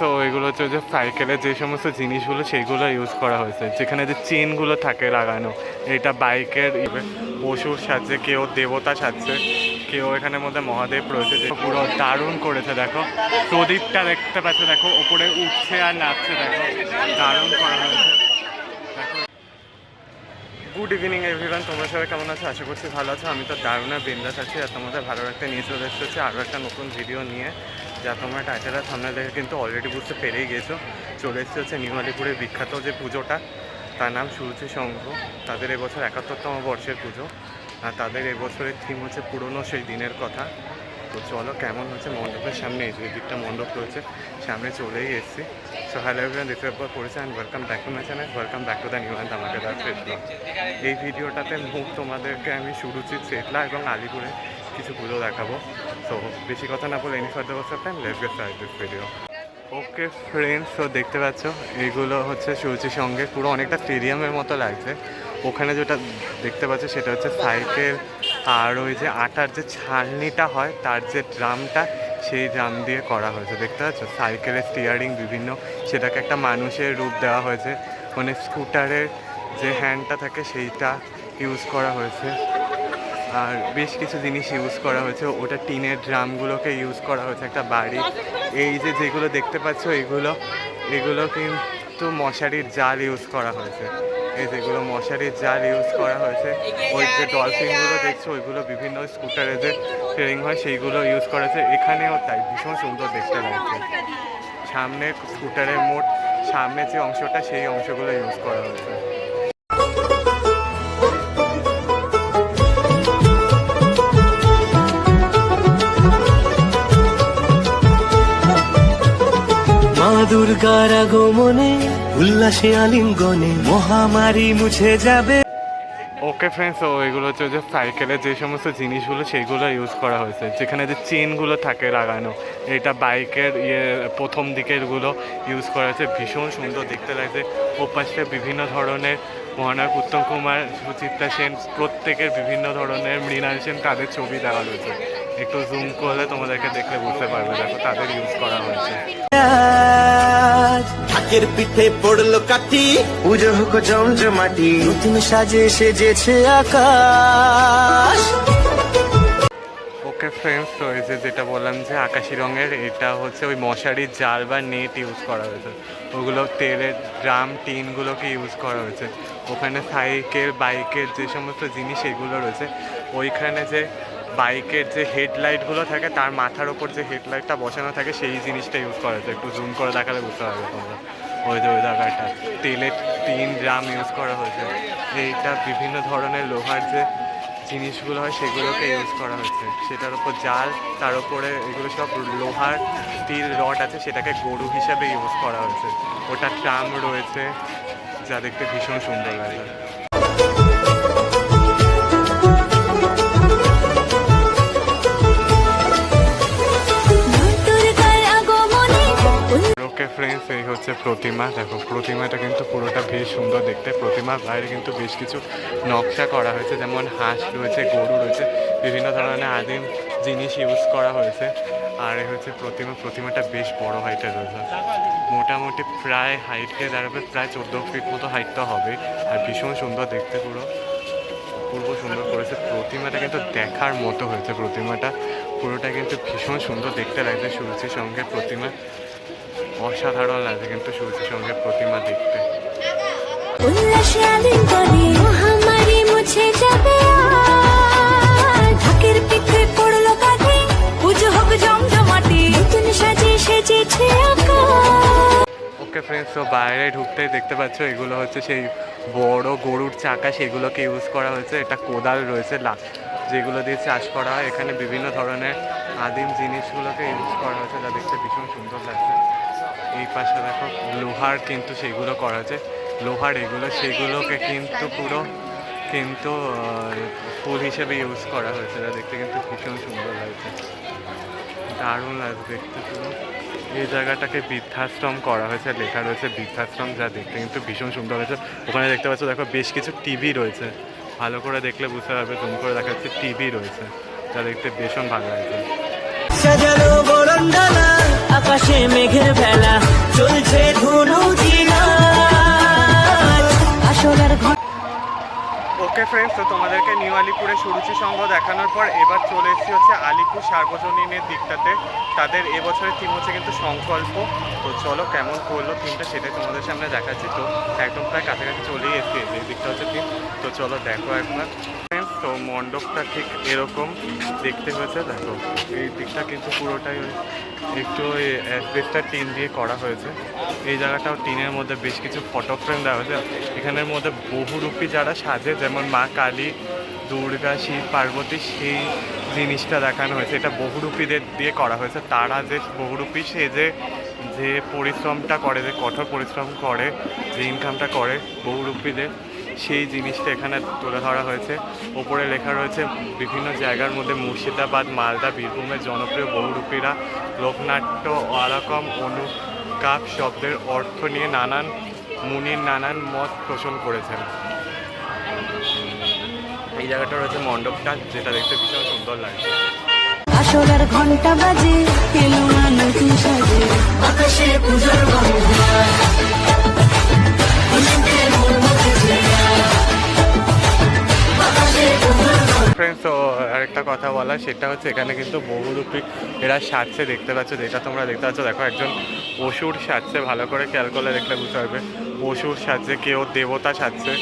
So এগুলো হচ্ছে যে সাইকেলের যে সমস্ত জিনিসগুলো সেইগুলো ইউজ করা হয়েছে। যেখানে যে চেনগুলো থাকে লাগানো, এটা বাইকের পশুর সাজছে কেউ দেবতা সাজছে কেউ এখানের মধ্যে মহাদেব রয়েছে পুরো দারুণ করেছে, দেখো। প্রদীপটা দেখতে পাচ্ছ দেখো, ওপরে উঠছে আর নাচছে, দেখো। দারুণ করা হয়েছে। গুড ইভিনিং এভরিওয়ান তোমরা সবাই কেমন আছো? আশা করছি ভালো আছো। আমি তো দারুণা বিন্দাস আছি আর তোমাদের ভালো রাখতে নিয়ে চলে এসেছি আরও একটা নতুন ভিডিও নিয়ে। যা তোমরা টাইটেল আর সামনে দেখে কিন্তু অলরেডি বুঝতে পেরেই গেছো। চলে এসেছে হচ্ছে নিউ আলিপুরের বিখ্যাত যে পুজোটা, তার নাম সূর্য সংঘ তাদের এবছর একাত্তরতম বর্ষের পুজো। আর তাদের এবছরের থিম হচ্ছে পুরনো সেই দিনের কথা। তো চলো, কেমন হচ্ছে মণ্ডপের সামনে? এই দিকটা মণ্ডপ রয়েছে, সামনে চলেই এসেছি। সো হ্যালো এভরিওয়ান দিস এবার করেছে and welcome back to my channel welcome back to the new and Facebook এই ভিডিওটাতে মুখ তোমাদেরকে আমি সুরুচিত চেতলা এবং আলিপুরে কিছু পুজো দেখাবো। সো বেশি কথা না বলে এনি ফার্দার বছর time let's get this video okay friends তো দেখতে পাচ্ছ এইগুলো হচ্ছে সুরুচির সঙ্গে পুরো অনেকটা স্টেডিয়ামের মতো লাগছে। ওখানে যেটা দেখতে পাচ্ছ, সেটা হচ্ছে সাইকেল। আর ওই যে আটার যে ছালনিটা হয়, তার যে ড্রামটা, সেই ড্রাম দিয়ে করা হয়েছে। দেখতে পাচ্ছ, সাইকেলের স্টিয়ারিং বিভিন্ন, সেটাকে একটা মানুষের রূপ দেওয়া হয়েছে। মানে স্কুটারের যে হ্যান্ডটা থাকে, সেইটা ইউজ করা হয়েছে। আর বেশ কিছু জিনিস ইউজ করা হয়েছে। ওটা টিনের ড্রামগুলোকে ইউজ করা হয়েছে একটা বাড়ি। এই যে যেগুলো দেখতে পাচ্ছ, এগুলো এগুলো কিন্তু মশারির জাল ইউজ করা হয়েছে। এই যেগুলো মশারির জাল ইউজ করা হয়েছে, ওই যে ডলফিনগুলো দেখছ, ওইগুলো বিভিন্ন স্কুটারে যে ট্রেনিং হয়, সেইগুলো ইউজ করা হয়েছে। এখানেও তাই, ভীষণ সুন্দর দেখতে লাগছে। সামনে স্কুটারের মোট সামনে যে অংশটা, সেই অংশগুলো ইউজ করা হয়েছে। দুর্গার উল্লাসে আলিঙ্গনে মহামারী মুছে যাবে। ওকে ফ্রেন্ডস ও এগুলো হচ্ছে যে সাইকেলের যে সমস্ত জিনিসগুলো সেইগুলো ইউজ করা হয়েছে। যেখানে যে চেনগুলো থাকে লাগানো, এটা বাইকের ইয়ে প্রথম দিকেরগুলো ইউজ করা হয়েছে। ভীষণ সুন্দর দেখতে লাগছে। ওপাশে বিভিন্ন ধরনের মহানায়ক উত্তম কুমার, সুচিত্রা সেন, প্রত্যেকের বিভিন্ন ধরনের মৃণাল সেন তাদের ছবি দেওয়া রয়েছে। একটু জুম করলে তোমাদেরকে দেখলে বুঝতে পারবে দেখো তাদের ইউজ করা হয়েছে। ঢাকের পিঠে পড়ল কাঠি। পুজো হোক জমজমাটি। নতুন সাজে সেজেছে আকাশ। এই যে যেটা বললাম যে আকাশি রঙের, এটা হচ্ছে ওই মশারির জাল বা নেট ইউজ করা হয়েছে। ওগুলো তেলের ড্রাম টিনগুলোকে ইউজ করা হয়েছে। ওখানে সাইকেল, বাইকের যে সমস্ত জিনিস এগুলো রয়েছে, ওইখানে যে বাইকের যে হেডলাইটগুলো থাকে, তার মাথার ওপর যে হেডলাইটটা বসানো থাকে, সেই জিনিসটা ইউজ করা হয়েছে। একটু জুম করে দেখালে বুঝতে পারবে তোমরা। ওই যে ওই জায়গাটা। তেলের টিন, ড্রাম ইউজ করা হয়েছে। এইটা বিভিন্ন ধরনের লোহার যে জিনিসগুলো হয়, সেগুলোকে ইউজ করা হয়েছে। সেটার উপর জাল, তার উপরে এগুলো সব লোহার স্টিল রড আছে, সেটাকে গরু হিসাবে ইউজ করা হয়েছে। ওটা ট্রাম রয়েছে, যা দেখতে ভীষণ সুন্দর লাগে। হচ্ছে প্রতিমা। দেখো, প্রতিমাটা কিন্তু পুরোটা বেশ সুন্দর দেখতে। প্রতিমার বাইরে কিন্তু বেশ কিছু নকশা করা হয়েছে, যেমন হাঁস রয়েছে, গরু রয়েছে, বিভিন্ন ধরনের আদিম জিনিস ইউজ করা হয়েছে। আর হচ্ছে প্রতিমা। প্রতিমাটা বেশ বড় হাইটের রয়েছে। মোটামুটি প্রায় হাইটকে দাঁড়াবে, প্রায় চোদ্দ ফিট মতো হাইট হবে। আর ভীষণ সুন্দর দেখতে পুরো। পূর্ব সুন্দর করেছে। প্রতিমাটা কিন্তু দেখার মতো হয়েছে প্রতিমাটা। পুরোটা কিন্তু ভীষণ সুন্দর দেখতে লাগছে সূর্যের সঙ্গে প্রতিমা। অসাধারণ লাগে কিন্তু সূর্যের সঙ্গে প্রতিমা দেখতে। উল্লাসে আলিঙ্গনে মহামারী মুছে যাবে ঢাকের পিঠে পড়ল কাঠি পুজো হোক জমজমাটি নতুন সাজে সেজেছে ওকে ফ্রেন্ডস তো বাইরে ঢুকতেই দেখতে পাচ্ছ এগুলো হচ্ছে সেই বড় গরুর চাকা সেগুলোকে ইউজ করা হয়েছে। এটা কোদাল রয়েছে যেগুলো দিয়ে চাষ করা হয়। এখানে বিভিন্ন ধরনের আদিম জিনিসগুলোকে ইউজ করা হয়েছে যা দেখতে ভীষণ সুন্দর লাগছে। এই পাশে দেখো লোহার কিন্তু সেগুলো করা হয়েছে লোহার এগুলো, সেগুলোকে কিন্তু পুরো কিন্তু ফুল হিসেবে ইউজ করা হয়েছে। যা দেখতে কিন্তু ভীষণ সুন্দর লাগছে। দারুণ লাগছে দেখতে পুরো। এই জায়গাটাকে বৃদ্ধাশ্রম করা হয়েছে, লেখা রয়েছে বৃদ্ধাশ্রম, যা দেখতে কিন্তু ভীষণ সুন্দর হয়েছে ওখানে দেখতে পাচ্ছ, দেখো বেশ কিছু টিভি রয়েছে। ভালো করে দেখলে বুঝতে পারবে জুম করে দেখা যাচ্ছে টিভি রয়েছে, যা দেখতে ভীষণ ভালো লাগছে। আকাশে মেঘের ভেলা চলছে ধনু ওকে ফ্রেন্ডস তো তোমাদেরকে নিউ আলিপুরে সুরুচি সংঘ দেখানোর পর এবার চলে এসেছি হচ্ছে আলিপুর সার্বজনীনের দিকটাতে। তাদের এবছরের থিম হচ্ছে কিন্তু সংকল্প। তো চলো কেমন করল থিমটা সেটাই তোমাদের সামনে দেখাচ্ছি। তো একদম প্রায় কাছাকাছি চলেই এসেছি এই দিকটা হচ্ছে থিম তো চলো দেখো একবার। তো মণ্ডপটা ঠিক এরকম দেখতে হয়েছে, দেখো। এই দিকটা কিন্তু পুরোটাই ওই একটু ওই অ্যাসবেস্টার টিন দিয়ে করা হয়েছে। এই জায়গাটাও টিনের মধ্যে বেশ কিছু ফটো ফ্রেম দেওয়া হয়েছে। এখানের মধ্যে বহুরূপী যারা সাজে, যেমন মা কালী, দুর্গা, শিব, পার্বতী, সেই জিনিসটা দেখানো হয়েছে। এটা বহুরূপীদের দিয়ে করা হয়েছে। তারা যে বহুরূপী সেজে যে পরিশ্রমটা করে, যে কঠোর পরিশ্রম করে, যে ইনকামটা করে বহুরূপীদের। সেই জিনিসটা এখানে তুলে ধরা হয়েছে। ওপরে লেখা রয়েছে, বিভিন্ন জায়গার মধ্যে মুর্শিদাবাদ, মালদা, বীরভূমের জনপ্রিয় বহুরূপীরা লোকনাট্য আলাকম অনুকাপ শব্দের অর্থ নিয়ে নানান, মুনির নানান মত পোষণ করেছেন। এই জায়গাটা রয়েছে মণ্ডপটা, যেটা দেখতে ভীষণ সুন্দর লাগছে ঘণ্টা বাজে আকাশে ফ্রেন্ডস তো আরেকটা কথা বলা সেটা হচ্ছে এখানে কিন্তু বহুরূপী এরা সাজছে, দেখতে পাচ্ছ, যেটা তোমরা দেখতে পাচ্ছ, দেখো একজন অসুর সাজছে, ভালো করে খেয়াল করলে দেখলে বুঝতে পারবে। অসুর সাজছে, কেউ দেবতা সাজছে,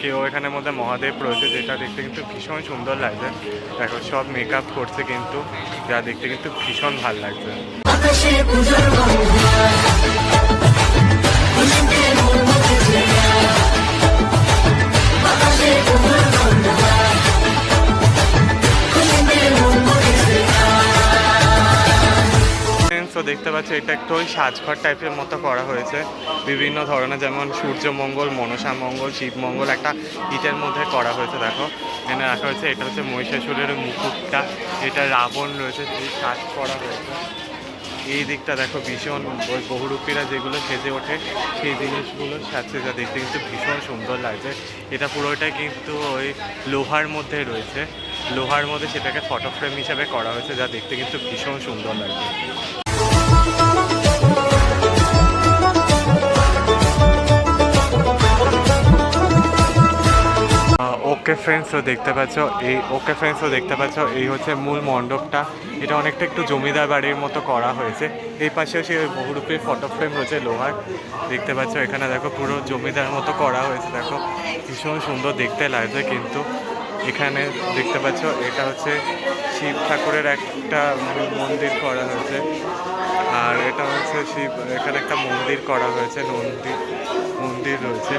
কেউ এখানের মধ্যে মহাদেব রয়েছে, যেটা দেখতে কিন্তু ভীষণ সুন্দর লাগছে। দেখো, সব মেকআপ করছে কিন্তু, যা দেখতে কিন্তু ভীষণ ভালো লাগছে। দেখতে পাচ্ছ, এটা একটু ওই সাজঘর টাইপের মতো করা হয়েছে। বিভিন্ন ধরনের যেমন সূর্যমঙ্গল মনসা মঙ্গল শিবমঙ্গল একটা ইটের মধ্যে করা হয়েছে, দেখো। এখানে রাখা হয়েছে, এটা হচ্ছে মহিষাসুরের মুকুটটা, এটা রাবণ রয়েছে এই কাজ করা হয়েছে। এই দিকটা দেখো ভীষণ বহুরূপীরা যেগুলো সেজে ওঠে, সেই জিনিসগুলো সাজছে যা দেখতে কিন্তু ভীষণ সুন্দর লাগছে। এটা পুরোটাই কিন্তু ওই লোহার মধ্যে রয়েছে। লোহার মধ্যে সেটাকে ফটো ফ্রেম হিসাবে করা হয়েছে, যা দেখতে কিন্তু ভীষণ সুন্দর লাগছে। ওকে ফ্রেন্ডস তো দেখতে পাচ্ছ, এই ওকে ফ্রেন্ডস তো দেখতে পাচ্ছ, এই হচ্ছে মূল মণ্ডপটা। এটা অনেকটা একটু জমিদার বাড়ির মতো করা হয়েছে। এই পাশেও সে বহুরূপীর ফটো ফ্রেম রয়েছে লোহার। দেখতে পাচ্ছ, এখানে দেখো, পুরো জমিদার মতো করা হয়েছে, দেখো। ভীষণ সুন্দর দেখতে লাগছে কিন্তু। এখানে দেখতে পাচ্ছ, এটা হচ্ছে শিব ঠাকুরের একটা মন্দির করা হয়েছে। আর এটা হচ্ছে শিব, এখানে একটা মন্দির করা হয়েছে মন্দির মন্দির রয়েছে।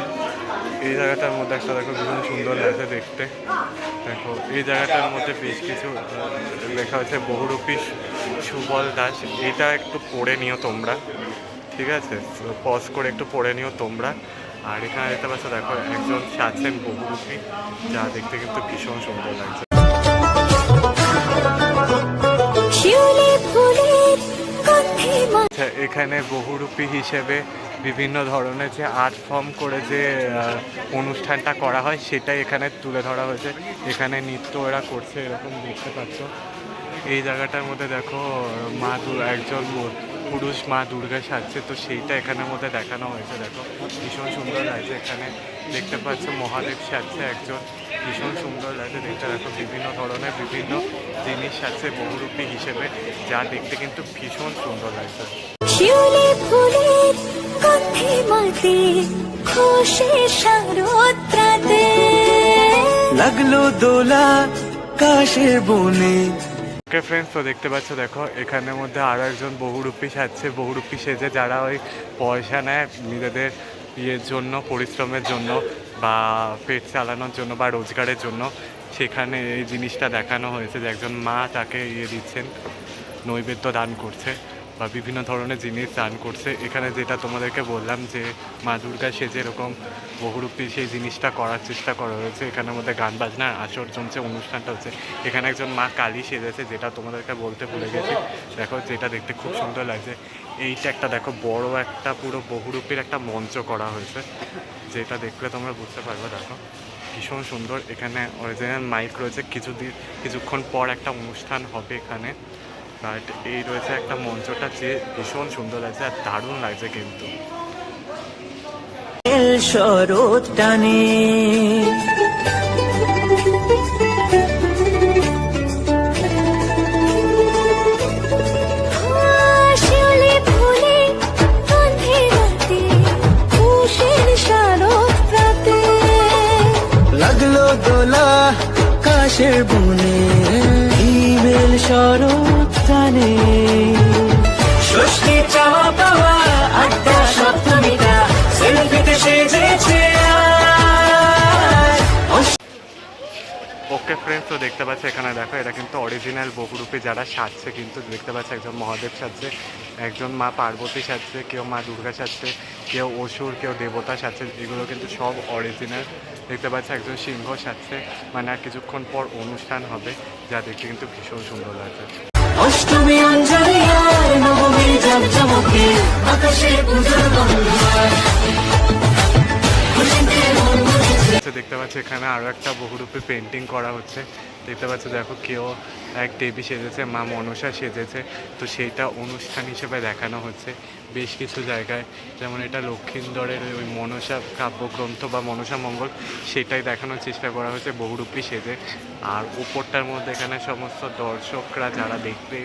এই জায়গাটার মধ্যে একটা দেখো ভীষণ সুন্দর লাগছে দেখতে। দেখো, এই জায়গাটার মধ্যে বেশ কিছু লেখা হয়েছে বহুরূপী সুবল দাস। এটা একটু পড়ে নিও তোমরা, ঠিক আছে? পজ করে একটু পড়ে নিও তোমরা। আর এখানে দেখতে পাচ্ছ, দেখো, একজন আছেন বহুরূপী, যা দেখতে কিন্তু ভীষণ সুন্দর লাগছে। এখানে বহুরূপী হিসেবে বিভিন্ন ধরনের যে আর্ট ফর্ম করে যে অনুষ্ঠানটা করা হয় সেটাই এখানে তুলে ধরা হয়েছে। এখানে নৃত্য এরা করছে, এরকম দেখতে পাচ্ছ। এই জায়গাটার মধ্যে দেখো, মা একজন পুরুষ মা দুর্গা সাজছে, তো সেইটা এখানের মধ্যে দেখানো হয়েছে। দেখো, ভীষণ সুন্দর লাগছে এখানে। দেখতে পাচ্ছ, মহাদেব সাজছে একজন। ভীষণ সুন্দর লাগছে দেখতে দেখো বিভিন্ন ধরনের বিভিন্ন জিনিস সাজছে বহুরূপী হিসেবে যা দেখতে কিন্তু ভীষণ সুন্দর লাগছে। শিউলি ফুলের গন্ধে মাতে খুশি সারোত্রাতে। লাগল দোলা কাশের বনে। ওকে ফ্রেন্ডস তো দেখতে পাচ্ছ দেখো এখানের মধ্যে আরও একজন বহুরূপী সাজছে বহুরূপী সেজে যারা ওই পয়সা নেয় নিজেদের ইয়ের জন্য পরিশ্রমের জন্য। বা পেট চালানোর জন্য বা রোজগারের জন্য সেখানে এই জিনিসটা দেখানো হয়েছে যে একজন মা তাকে ইয়ে দিচ্ছেন, নৈবেদ্য দান করছে বা বিভিন্ন ধরনের জিনিস দান করছে। এখানে যেটা তোমাদেরকে বললাম যে মা দুর্গা সে যেরকম বহুরূপী সেই জিনিসটা করার চেষ্টা করা হয়েছে। এখানের মধ্যে গান বাজনা, আসর জমছে, অনুষ্ঠানটা হচ্ছে। এখানে একজন মা কালী সেজেছে, যেটা তোমাদেরকে বলতে ভুলে গেছি। দেখো, যেটা দেখতে খুব সুন্দর লাগছে। এইটা একটা দেখো, বড় একটা পুরো বহুরূপীর একটা মঞ্চ করা হয়েছে। যেটা দেখলে তোমরা বুঝতে পারবে, দেখো। ভীষণ সুন্দর। এখানে অরিজিনাল মাইক রয়েছে। কিছুদিন কিছুক্ষণ পর একটা অনুষ্ঠান হবে এখানে। বাট এই রয়েছে একটা মঞ্চটা যে ভীষণ সুন্দর লাগছে আর দারুণ লাগছে কিন্তু। শরৎ টানে। কাশের বনে ইমেল শরৎ কানে ষষ্ঠী চাওয়া পাওয়া আড্ডা সপ্তমীটা ওকে ফ্রেন্ডস তো দেখতে পাচ্ছ এখানে, দেখো, এটা কিন্তু অরিজিনাল বহুরূপী যারা সাজছে কিন্তু দেখতে পাচ্ছে একজন মহাদেব সাজছে, একজন মা পার্বতী সাজছে, কেউ মা দুর্গা সাজছে, কেউ অসুর, কেউ দেবতা সাজছে, এগুলো কিন্তু সব অরিজিনাল দেখতে পাচ্ছে একজন সিংহ সাজছে মানে আর কিছুক্ষণ পর অনুষ্ঠান হবে, যা দেখতে কিন্তু ভীষণ সুন্দর লাগছে। অষ্টমী আচ্ছা দেখতে পাচ্ছি এখানে আরও একটা বহুরূপী পেন্টিং করা হচ্ছে। দেখতে পাচ্ছি, দেখো কেউ এক দেবী সেজেছে, মা মনসা সেজেছে। তো সেইটা অনুষ্ঠান হিসেবে দেখানো হচ্ছে বেশ কিছু জায়গায়। যেমন এটা লক্ষিন্দরের ওই মনসা কাব্যগ্রন্থ বা মনসা মঙ্গল, সেটাই দেখানোর চেষ্টা করা হয়েছে বহুরূপী সেজে। আর উপরটার মধ্যে এখানে সমস্ত দর্শকরা যারা দেখবে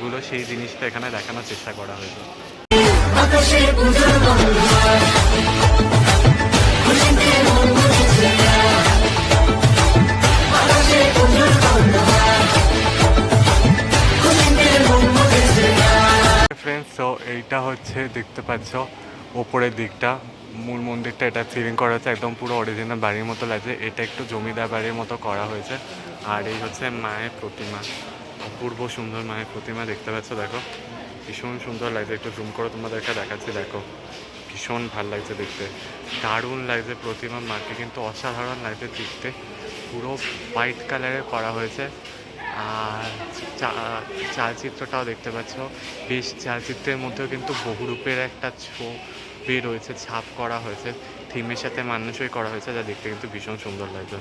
গুলো, সেই জিনিসটা এখানে দেখানোর চেষ্টা করা হয়েছে। এইটা হচ্ছে দেখতে পাচ্ছ, ওপরের দিকটা। মূল মন্দিরটা এটা সিলিং করা হচ্ছে, একদম পুরো অরিজিনাল বাড়ির মতো লাগছে। এটা একটু জমিদার বাড়ির মতো করা হয়েছে। আর এই হচ্ছে মায়ের প্রতিমা, অপূর্ব সুন্দর মায়ের প্রতিমা দেখতে পাচ্ছ, দেখো। ভীষণ সুন্দর লাগছে, একটু জুম করে তোমাদেরকে দেখাচ্ছি, দেখো। ভীষণ ভালো লাগছে দেখতে। দারুণ লাগছে প্রতিমা, মাকে কিন্তু অসাধারণ লাগছে দেখতে। পুরো হোয়াইট কালারে করা হয়েছে। আর চালচিত্রটাও দেখতে পাচ্ছ। বেশ চালচিত্রের মধ্যেও কিন্তু বহুরূপের একটা ছবি রয়েছে, ছাপ করা হয়েছে। থিমের সাথে মানুষই করা হয়েছে, যা দেখতে কিন্তু ভীষণ সুন্দর লাগছে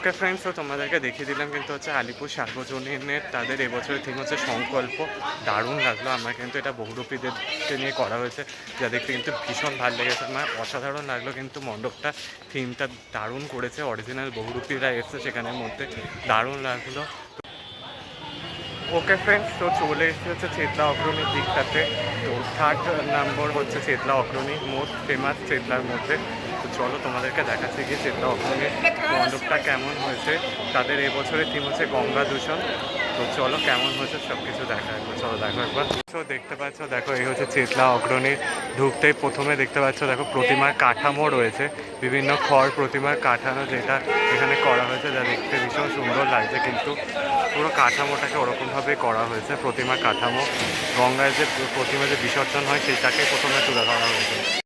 ওকে ফ্রেন্ডস তো তোমাদেরকে দেখিয়ে দিলাম কিন্তু হচ্ছে আলিপুর সার্বজনীনের তাদের এবছরের থিম হচ্ছে সংকল্প। দারুণ লাগল। আমার কিন্তু এটা বহুরূপীদেরকে নিয়ে করা হয়েছে। যা দেখতে কিন্তু ভীষণ ভালো লেগেছে। আমার অসাধারণ লাগল কিন্তু মণ্ডপটা। থিমটা দারুণ করেছে। অরিজিনাল বহুরূপীরা এসছে সেখানের মধ্যে। দারুণ লাগল। ওকে ফ্রেন্ডস তো চলে এসেছে হচ্ছে চেতলা অগ্রণীর দিকটাতে। তো থার্ড নম্বর হচ্ছে চেতলা অগ্রণী। মোস্ট ফেমাস চেতলার মধ্যে। তো চলো তোমাদেরকে দেখাচ্ছি গিয়ে চেতলা অগ্রণীর মণ্ডপটা কেমন হয়েছে। তাদের এবছরের থিম হচ্ছে গঙ্গা দূষণ। তো চলো কেমন হয়েছে সব কিছু দেখা একবার। চলো দেখো একবার। তো দেখতে পাচ্ছ, দেখো এই হচ্ছে চেতলা অগ্রণীর ঢুকতেই প্রথমে দেখতে পাচ্ছ। দেখো প্রতিমার কাঠামো রয়েছে। বিভিন্ন খড় প্রতিমার কাঠানো যেটা এখানে করা হয়েছে, যা দেখতে ভীষণ সুন্দর লাগছে কিন্তু পুরো কাঠামোটাকে ওরকমভাবে করা হয়েছে, প্রতিমার কাঠামো। গঙ্গায় যে প্রতিমা যে বিসর্জন হয়, সেটাকে প্রথমে তুলে ধরা হয়েছে।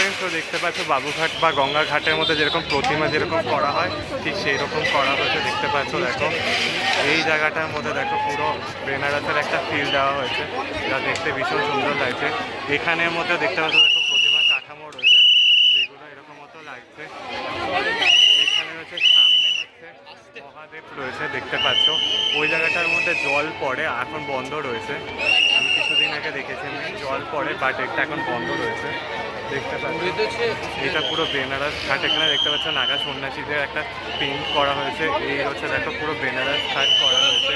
ফ্রেন্ডস তো দেখতে পাচ্ছ, বাবুঘাট বা গঙ্গা ঘাটের মধ্যে যেরকম প্রতিমা যেরকম করা হয়, ঠিক সেই রকম করা হয়েছে, দেখতে পাচ্ছ, দেখো। এই জায়গাটার মধ্যে দেখো পুরো বেনারসের একটা ফিল দেওয়া হয়েছে, যা দেখতে ভীষণ সুন্দর লাগছে। এখানের মধ্যে দেখতে পাচ্ছ, দেখো প্রতিমা কাঠামো রয়েছে, যেগুলো এরকম মতো লাগছে। এখানে হচ্ছে সামনে হচ্ছে মহাদেব রয়েছে, দেখতে পাচ্ছ। ওই জায়গাটার মধ্যে জল পড়ে এখন বন্ধ রয়েছে। আমি কিছুদিন আগে দেখেছি আমি জল পড়ে বাট এটা এখন বন্ধ রয়েছে। দেখতে পাচ্ছ এটা পুরো বেনারস ঘাট এখানে দেখতে পাচ্ছেন নাগা সন্ন্যাসীদের একটা পেন্ট করা হয়েছে। এই হচ্ছে দেখো পুরো বেনারস ঘাট করা হয়েছে।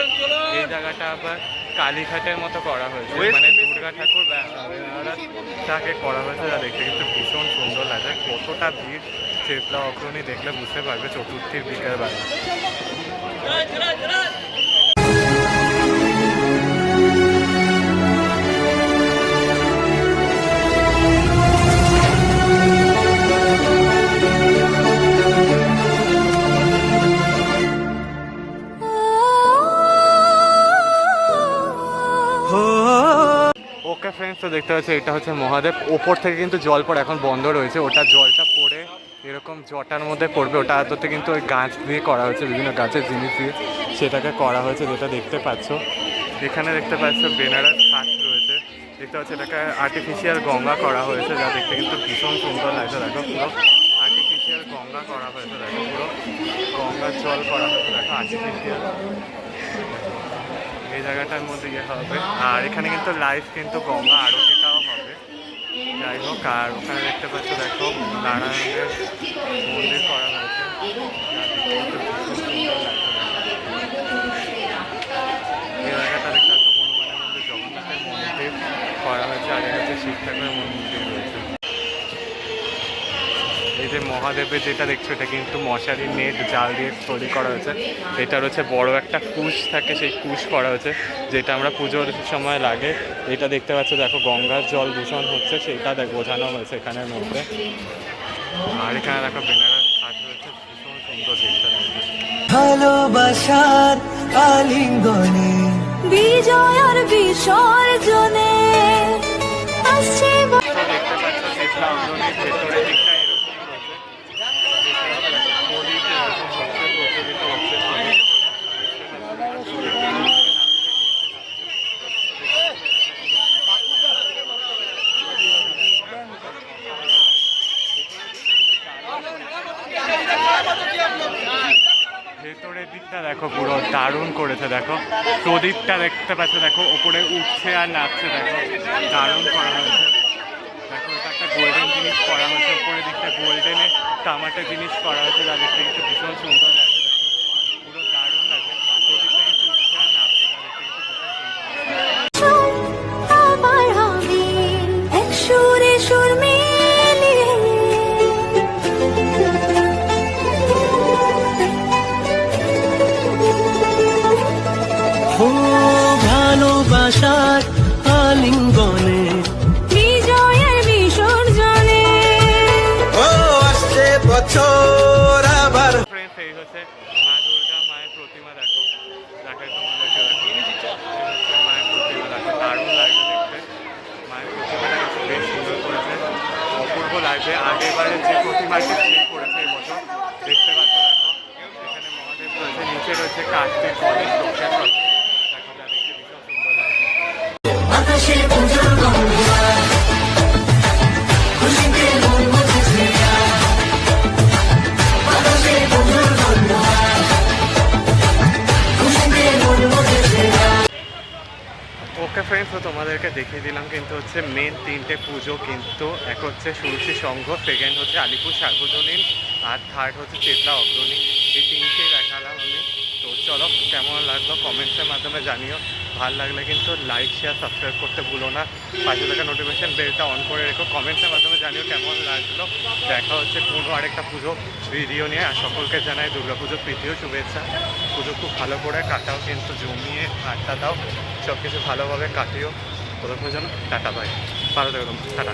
এই জায়গাটা আবার কালীঘাটের মতো করা হয়েছে। মানে দুর্গা ঠাকুর বেনারসটাকে করা হয়েছে যা দেখতে কিন্তু ভীষণ সুন্দর লাগে। কতটা ভিড় চেতলা অগ্রণী দেখলে বুঝতে পারবে চতুর্থীর বিকেলবেলা। ফ্রেন্ডস তো দেখতে পাচ্ছি, এটা হচ্ছে মহাদেব। ওপর থেকে কিন্তু জল পড়ে, এখন বন্ধ রয়েছে। ওটা জলটা পড়ে, এরকম জটার মধ্যে পড়বে। ওটা আদতে কিন্তু ওই গাছ দিয়ে করা হয়েছে, বিভিন্ন গাছের জিনিস দিয়ে। সেটাকে করা হয়েছে, যেটা দেখতে পাচ্ছ। এখানে দেখতে পাচ্ছ, বেনারস ঘাট রয়েছে। দেখতে পাচ্ছ, এটাকে আর্টিফিশিয়াল গঙ্গা করা হয়েছে, যা দেখতে কিন্তু ভীষণ সুন্দর লাগছে। দেখো পুরো আর্টিফিশিয়াল গঙ্গা করা হয়েছে, দেখো পুরো। গঙ্গার জল করা হয়েছে, দেখো আর্টিফিশিয়াল জায়গাটার মধ্যে ইয়ে হবে। আর এখানে কিন্তু লাইফ কিন্তু গঙ্গা সেটাও হবে। যাই হোক, আর ওখানে দেখতে পাচ্ছ, দেখো নারায়ণের মন্দির করা হয়েছে। যে মহাদেবের যেটা দেখছ, এটা কিন্তু মশারি নেট, জাল দিয়ে তৈরি করা হয়েছে। এটা রয়েছে বড় একটা কুশ থাকে, সেই কুশ করা হয়েছে, যেটা আমরা পুজোর সময় লাগে। এটা দেখতে পাচ্ছ, দেখো গঙ্গার জল দূষণ হচ্ছে, সেটা দেখ, বোঝানো হয়েছে এখানের মধ্যে। আর এখানে দেখো বেনারস ঘাট রয়েছে, ভীষণ সুন্দর দেখতে। ভালোবাসার আলিঙ্গনে বিসর্জনে আসছে তো দেখতে পাচ্ছ চেতনা অগ্রণীর ভেতরের দিকটা এরকম রয়েছে প্রদীপ এরকম হচ্ছে প্রচলিত হচ্ছে ভেতরের দিকটা দেখো পুরো দারুণ করেছে দেখো প্রদীপটা দেখতে পাচ্ছে, দেখো, ওপরে উঠছে আর নাচছে, দেখো, দারুণ করা হয়েছে। দেখো, এটা একটা গোল্ডেন জিনিস করা হয়েছে ওপরে দিকটা গোল্ডেনে তামাটা জিনিস করা হয়েছে যা দেখতে কিন্তু ভীষণ সুন্দর লাগছে আগেরবারে যে প্রতিমাকে সেই করেছে এবছর দেখতে পাচ্ছ, দেখো, এখানে মহাদেব রয়েছে, নিচে রয়েছে কার্তিক, অনেক লোকেশ্বর ওকে ফ্রেন্ডস তো তোমাদেরকে দেখিয়ে দিলাম কিন্তু হচ্ছে মেন তিনটে পুজো কিন্তু, এক হচ্ছে সুরুষি সংঘ সেকেন্ড হচ্ছে আলিপুর সার্বজনীন, আর থার্ড হচ্ছে চেতলা অগ্রণী। এই তিনটে দেখালাম আমি। তো চলো, কেমন লাগল কমেন্টসের মাধ্যমে জানিও। ভালো লাগলে কিন্তু লাইক শেয়ার সাবস্ক্রাইব করতে ভুলো না। পাশে থাকা নোটিফিকেশন বেলটা অন করে রেখো। কমেন্টসের মাধ্যমে জানিও কেমন লাগল। দেখা হচ্ছে কোনো আরেকটা পুজো ভিডিও নিয়ে। আর সকলকে জানাই দুর্গাপুজোর প্রীতিও শুভেচ্ছা। পুজো খুব ভালো করে কাটাও কিন্তু, জমিয়ে আড্ডা দাও। সব কিছু ভালোভাবে কাটিও। ততক্ষণ যেন টাটা ভাই ভালো থাকো টাটা।